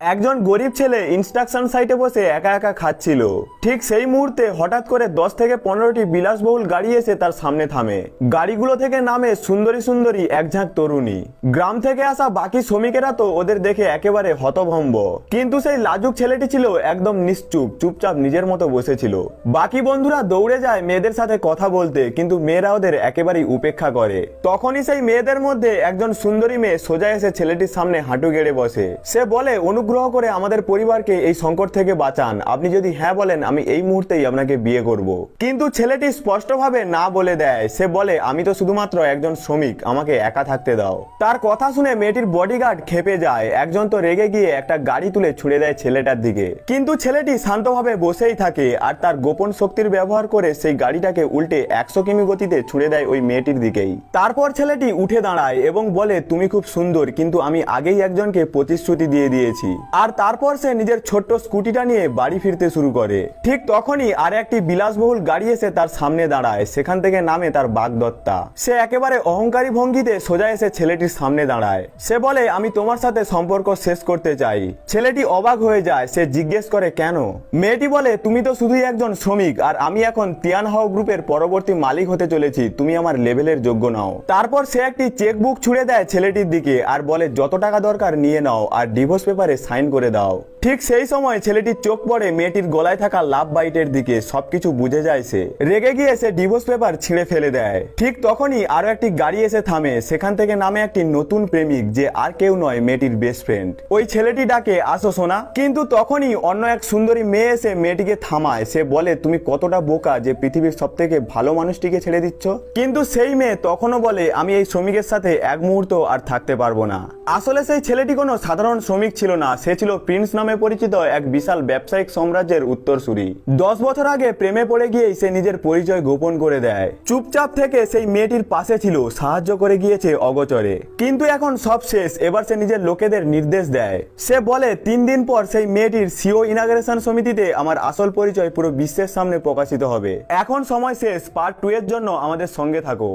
একজন গরিব ছেলে ইনস্ট্রাকশন সাইটে বসে একা একা খাচ্ছিল। ঠিক সেই মুহূর্তে হঠাৎ করে দশ থেকে পনেরোটি বিলাসবহুল গাড়ি এসে তার সামনে থামে। গাড়িগুলো থেকে নামে সুন্দরী সুন্দরী একঝাঁক তরুণী। গ্রাম থেকে আসা বাকি শ্রমিকেরা তো ওদের দেখে একেবারে হতভম্ব। কিন্তু সেই লাজুক ছেলেটি ছিল একদম নিশ্চুপ, চুপচাপ নিজের মতো বসেছিল। বাকি বন্ধুরা দৌড়ে যায় মেয়েদের সাথে কথা বলতে, কিন্তু মেয়েরা ওদের একেবারেই উপেক্ষা করে। তখনই সেই মেয়েদের মধ্যে একজন সুন্দরী মেয়ে সোজা এসে ছেলেটির সামনে হাঁটু গেড়ে বসে। সে বলে অনুগ্রহ করে আমাদের পরিবারকে এই সংকট থেকে বাঁচান। আপনি যদি হ্যাঁ বলেন, আমি এই মুহূর্তেই আপনাকে বিয়ে করব। কিন্তু ছেলেটি স্পষ্টভাবে না বলে দেয়। সে বলে, আমি তো শুধুমাত্র একজন শ্রমিক, আমাকে একা থাকতে দাও। তার কথা শুনে মেয়েটির বডিগার্ড খেপে যায়। একজন তো রেগে গিয়ে একটা গাড়ি তুলে ছুড়ে দেয় ছেলেটার দিকে। কিন্তু ছেলেটি শান্তভাবে বসেই থাকে আর তার গোপন শক্তির ব্যবহার করে সেই গাড়িটাকে উল্টে একশো কিমি গতিতে ছুড়ে দেয় ওই মেয়েটির দিকেই। তারপর ছেলেটি উঠে দাঁড়ায় এবং বলে, তুমি খুব সুন্দর, কিন্তু আমি আগেই একজনকে প্রতিশ্রুতি দিয়ে দিয়েছি। আর তারপর সে নিজের ছোট্ট স্কুটিটা নিয়ে বাড়ি ফিরতে শুরু করে। ঠিক তখনই আর একটি বিলাসবহুল গাড়ি এসে তার সামনে দাঁড়ায়, সেখান থেকে নামে তার বাগদত্তা। সে একেবারে অহংকারী ভঙ্গিতে সোজা এসে ছেলেটির সামনে দাঁড়ায়। সে বলে, আমি তোমার সাথে সম্পর্ক শেষ করতে চাই। ছেলেটি অবাক হয়ে যায়, সে জিজ্ঞেস করে, কেন? মেয়েটি বলে, তুমি তো শুধুই একজন শ্রমিক, আর আমি এখন তিয়ানহাও গ্রুপের পরবর্তী মালিক হতে চলেছি, তুমি আমার লেভেলের যোগ্য নাও। তারপর সে একটি চেকবুক ছুড়ে দেয় ছেলেটির দিকে, আর বলে, যত টাকা দরকার নিয়ে নাও, আর ডিভোর্স পেপারে সাইন করে দাও। ঠিক সেই সময় ছেলেটির চোখ পড়ে মেয়েটির গলায় থাকা লাভ বাইটের দিকে, সবকিছু বুঝে যায় সে। রেগে গিয়ে সে ডিভোর্স পেপার ছিঁড়ে ফেলে দেয়। ঠিক তখনই আরও একটি গাড়ি এসে থামে, সেখান থেকে নামে একটি নতুন প্রেমিক যে আর কেউ নয় মেয়েটির বেস্ট ফ্রেন্ড ওই ছেলেটি ডাকে, আসো সোনা। কিন্তু তখনই অন্য এক সুন্দরী মেয়ে এসে মেয়েটিকে থামায়। সে বলে, তুমি কতটা বোকা যে পৃথিবীর সব থেকে ভালো মানুষটিকে ছেড়ে দিচ্ছ? কিন্তু সেই মেয়ে তখনও বলে, আমি এই শ্রমিকের সাথে এক মুহূর্ত আর থাকতে পারব না। আসলে সেই ছেলেটি কোনো সাধারণ শ্রমিক ছিল না, সে ছিল প্রিন্স নামে পরিচিত এক বিশাল ব্যবসায়িক সাম্রাজ্যের উত্তরসূরি দশ বছর আগে প্রেমে পড়ে গিয়েই সে নিজের পরিচয় গোপন করে দেয়। চুপচাপ থেকে সেই মেয়েটির পাশে ছিল, সাহায্য করে গিয়েছে অগচরে। কিন্তু এখন সব শেষ, এবার সে নিজের লোকেদের নির্দেশ দেয়। সে বলে, তিন দিন পর সেই মেয়েটির সিও ইনাগ্রেশন সমিতিতে আমার আসল পরিচয় পুরো বিশ্বের সামনে প্রকাশিত হবে। এখন সময় শেষ পার্ট টু এর জন্য আমাদের সঙ্গে থাকো।